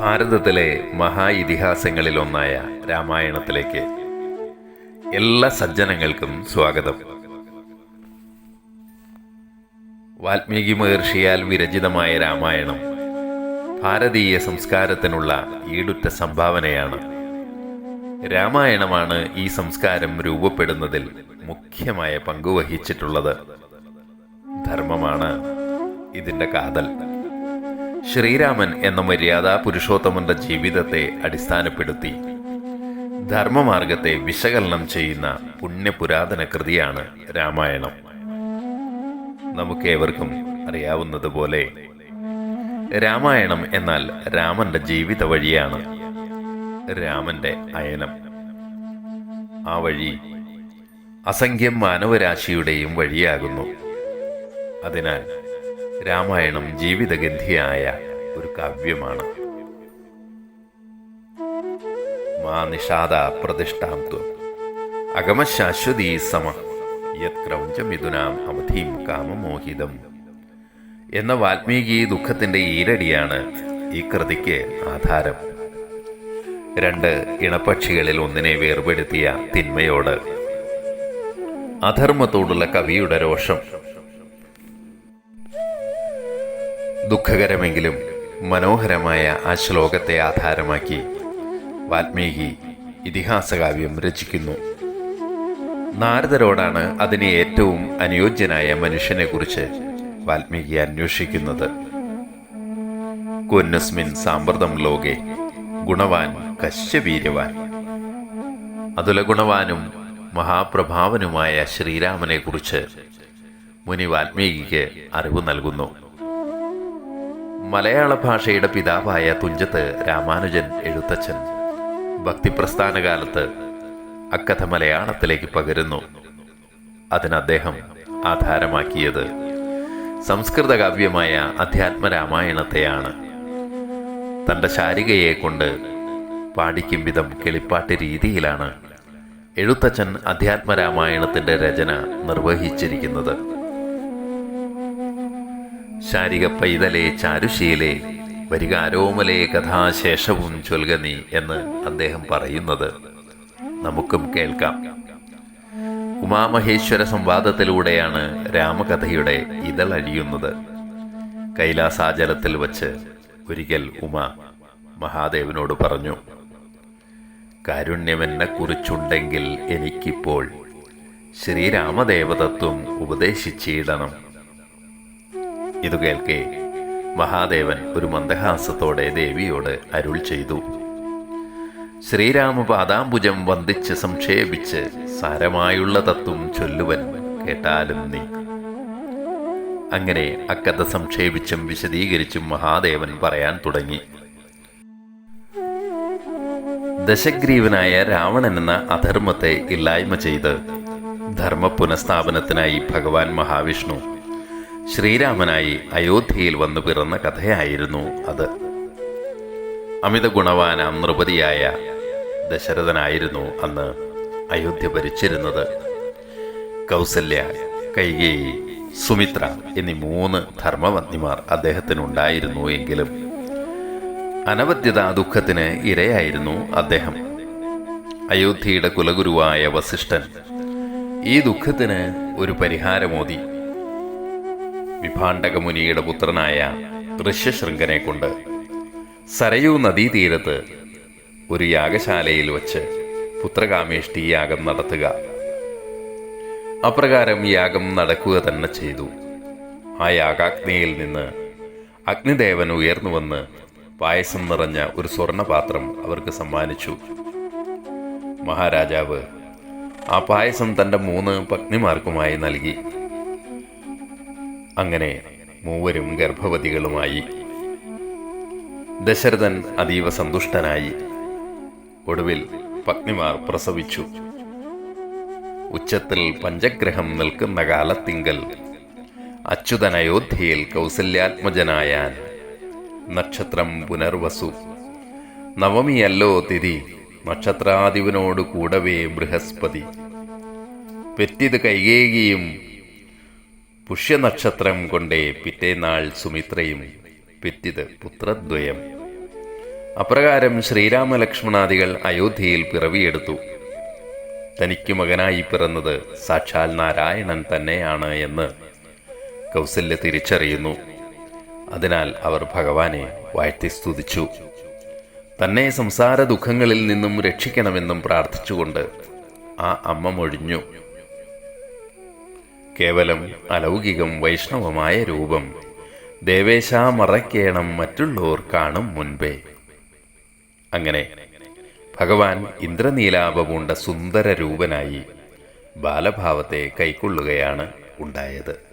ഭാരതത്തിലെ മഹാ ഇതിഹാസങ്ങളിലൊന്നായ രാമായണത്തിലേക്ക് എല്ലാ സജ്ജനങ്ങൾക്കും സ്വാഗതം. വാൽമീകി മഹർഷിയാൽ വിരചിതമായ രാമായണം ഭാരതീയ സംസ്കാരത്തിനുള്ള ഈടുറ്റ സംഭാവനയാണ്. രാമായണമാണ് ഈ സംസ്കാരം രൂപപ്പെടുന്നതിൽ മുഖ്യമായ പങ്കുവഹിച്ചിട്ടുള്ളത്. ധർമ്മമാണ് ഇതിന്റെ കാതൽ. ശ്രീരാമൻ എന്ന മര്യാദ പുരുഷോത്തമന്റെ ജീവിതത്തെ അടിസ്ഥാനപ്പെടുത്തി ധർമ്മമാർഗത്തെ വിശകലനം ചെയ്യുന്ന പുണ്യപുരാതന കൃതിയാണ് രാമായണം. നമുക്കേവർക്കും അറിയാവുന്നതുപോലെ രാമായണം എന്നാൽ രാമന്റെ ജീവിത വഴിയാണ് രാമന്റെ അയനം. ആ വഴി അസംഖ്യം മാനവരാശിയുടെയും വഴിയാകുന്നു. അതിനാൽ രാമായണം ജീവിതഗന്ധിയായ ഒരു കാവ്യമാണ്. മാ നിഷാദ പ്രതിഷ്ഠാത്വം. അഗമശാശ്വതീ സമ. യത് അവധിയും കാമമോഹിതം. എന്ന വാൽമീകി ദുഃഖത്തിന്റെ ഈരടിയാണ് ഈ കൃതിക്ക് ആധാരം. രണ്ട് ഇണപക്ഷികളിൽ ഒന്നിനെ വേർപെടുത്തിയ തിന്മയോട്. അധർമ്മത്തോടുള്ള കവിയുടെ രോഷം ദുഃഖകരമെങ്കിലും മനോഹരമായ ആ ശ്ലോകത്തെ ആധാരമാക്കി വാൽമീകി ഇതിഹാസകാവ്യം രചിക്കുന്നു. നാരദരോടാണ് അതിന് ഏറ്റവും അനുയോജ്യനായ മനുഷ്യനെക്കുറിച്ച് വാൽമീകി അന്വേഷിക്കുന്നത്. കൊന്നസ്മിൻ സാമ്പ്രതം ലോകെ ഗുണവാൻ കശ്യവീര്യവാൻ അതുല ഗുണവാനും മഹാപ്രഭാവനുമായ ശ്രീരാമനെക്കുറിച്ച് മുനി വാൽമീകിക്ക് അറിവ് നൽകുന്നു. മലയാള ഭാഷയുടെ പിതാവായ തുഞ്ചത്ത് രാമാനുജൻ എഴുത്തച്ഛൻ. ഭക്തിപ്രസ്ഥാന കാലത്ത് അക്കഥ മലയാളത്തിലേക്ക് പകരുന്നു. അതിന് അദ്ദേഹം ആധാരമാക്കിയത് സംസ്കൃത കാവ്യമായ അധ്യാത്മ രാമായണത്തെയാണ് തന്റെ ശാരികയെ കൊണ്ട് പാടിക്കും വിധം കിളിപ്പാട്ട് രീതിയിലാണ് എഴുത്തച്ഛൻ അധ്യാത്മ രാമായണത്തിന്റെ രചന നിർവഹിച്ചിരിക്കുന്നത്. ശാരിക പൈതലെ ചാരുശീലെ വരിക അരോമലേ കഥാശേഷവും ചൊൽക നീ എന്ന് അദ്ദേഹം പറയുന്നത്. നമുക്കും കേൾക്കാം. ഉമാമഹേശ്വര സംവാദത്തിലൂടെയാണ് രാമകഥയുടെ ഇതളഴിയുന്നത് കൈലാസാചലത്തിൽ വച്ച് ഒരിക്കൽ ഉമ മഹാദേവനോട് പറഞ്ഞു കാരുണ്യമെന്നെ കുറിച്ചുണ്ടെങ്കിൽ എനിക്കിപ്പോൾ ശ്രീരാമദേവതത്വം ഉപദേശിച്ചിടണം. ഇതു കേൾക്കെ. മഹാദേവൻ ഒരു മന്ദഹാസത്തോടെ ദേവിയോട് അരുൾ ചെയ്തു. ശ്രീരാമപാദാംബുജം വന്ദിച്ച് സംക്ഷേപിച്ച് സാരമായുള്ള തത്വം ചൊല്ലുവൻ കേട്ടാലും നീ. അങ്ങനെ അക്കഥ സംക്ഷേപിച്ചും വിശദീകരിച്ചും മഹാദേവൻ പറയാൻ തുടങ്ങി. ദശഗ്രീവനായ രാവണൻ എന്ന അധർമ്മത്തെ ഇല്ലായ്മ ചെയ്ത് ധർമ്മ പുനഃസ്ഥാപനത്തിനായി ഭഗവാൻ മഹാവിഷ്ണു ശ്രീരാമനായി അയോധ്യയിൽ വന്നു പിറന്ന കഥയായിരുന്നു അത്. അമിത ഗുണവാനാം നൃപതിയായ ദശരഥനായിരുന്നു അന്ന് അയോധ്യ ഭരിച്ചിരുന്നത്. കൗസല്യ കൈകേയി സുമിത്ര എന്നീ മൂന്ന് ധർമ്മപത്നിമാർ അദ്ദേഹത്തിനുണ്ടായിരുന്നു എങ്കിലും അനവധ്യത ദുഃഖത്തിന് ഇരയായിരുന്നു അദ്ദേഹം. അയോധ്യയുടെ കുലഗുരുവായ വസിഷ്ഠൻ ഈ ദുഃഖത്തിന് ഒരു പരിഹാരമോതി. വിഭാണ്ഡക മുനിയുടെ പുത്രനായ ഋഷ്യശൃംഖനെ കൊണ്ട് സരയൂ നദീതീരത്ത് ഒരു യാഗശാലയിൽ വച്ച് പുത്രകാമേഷ്ടി യാഗം നടത്തുക. അപ്രകാരം യാഗം നടക്കുക തന്നെ ചെയ്തു. ആ യാഗാഗ്നിയിൽ നിന്ന് അഗ്നിദേവൻ ഉയർന്നു വന്ന് പായസം നിറഞ്ഞ ഒരു സ്വർണപാത്രം അവർക്ക് സമ്മാനിച്ചു. മഹാരാജാവ് ആ പായസം തന്റെ മൂന്ന് പത്നിമാർക്കുമായി നൽകി. അങ്ങനെ മൂവരും ഗർഭവതികളുമായി. ദശരഥൻ അതീവ സന്തുഷ്ടനായി. ഒടുവിൽ പത്നിമാർ പ്രസവിച്ചു. ഉച്ചത്തിൽ പഞ്ചഗ്രഹം നിൽക്കുന്ന കാലത്തിങ്കൽ അച്യുതൻ അയോധ്യയിൽ കൗസല്യാത്മജനായാൻ നക്ഷത്രം പുനർവസു. നവമിയല്ലോ തിരി നക്ഷത്രാധിപനോടു കൂടവേ ബൃഹസ്പതി. പെറ്റിത് കൈകേകിയും പുഷ്യനക്ഷത്രം കൊണ്ടേ പിറ്റേനാൾ സുമിത്രയും പെറ്റിത് പുത്രദ്വയം. അപ്രകാരം ശ്രീരാമലക്ഷ്മണാദികൾ അയോധ്യയിൽ പിറവിയെടുത്തു. തനിക്ക് മകനായി പിറന്നത് സാക്ഷാൽ നാരായണൻ തന്നെയാണ് എന്ന് കൗസല്യ തിരിച്ചറിയുന്നു. അതിനാൽ അവർ ഭഗവാനെ വാഴ്ത്തി സ്തുതിച്ചു. തന്നെ സംസാര ദുഃഖങ്ങളിൽ നിന്നും രക്ഷിക്കണമെന്നും പ്രാർത്ഥിച്ചുകൊണ്ട് ആ അമ്മ മൊഴിഞ്ഞു. കേവലം അലൗകികം വൈഷ്ണവമായ രൂപം. ദേവേശ മറയ്ക്കേണം മറ്റുള്ളവർ കാണും മുൻപേ. അങ്ങനെ ഭഗവാൻ ഇന്ദ്രനീലാപമുണ്ട സുന്ദര രൂപനായി ബാലഭാവത്തെ കൈക്കൊള്ളുകയാണ് ഉണ്ടായത്.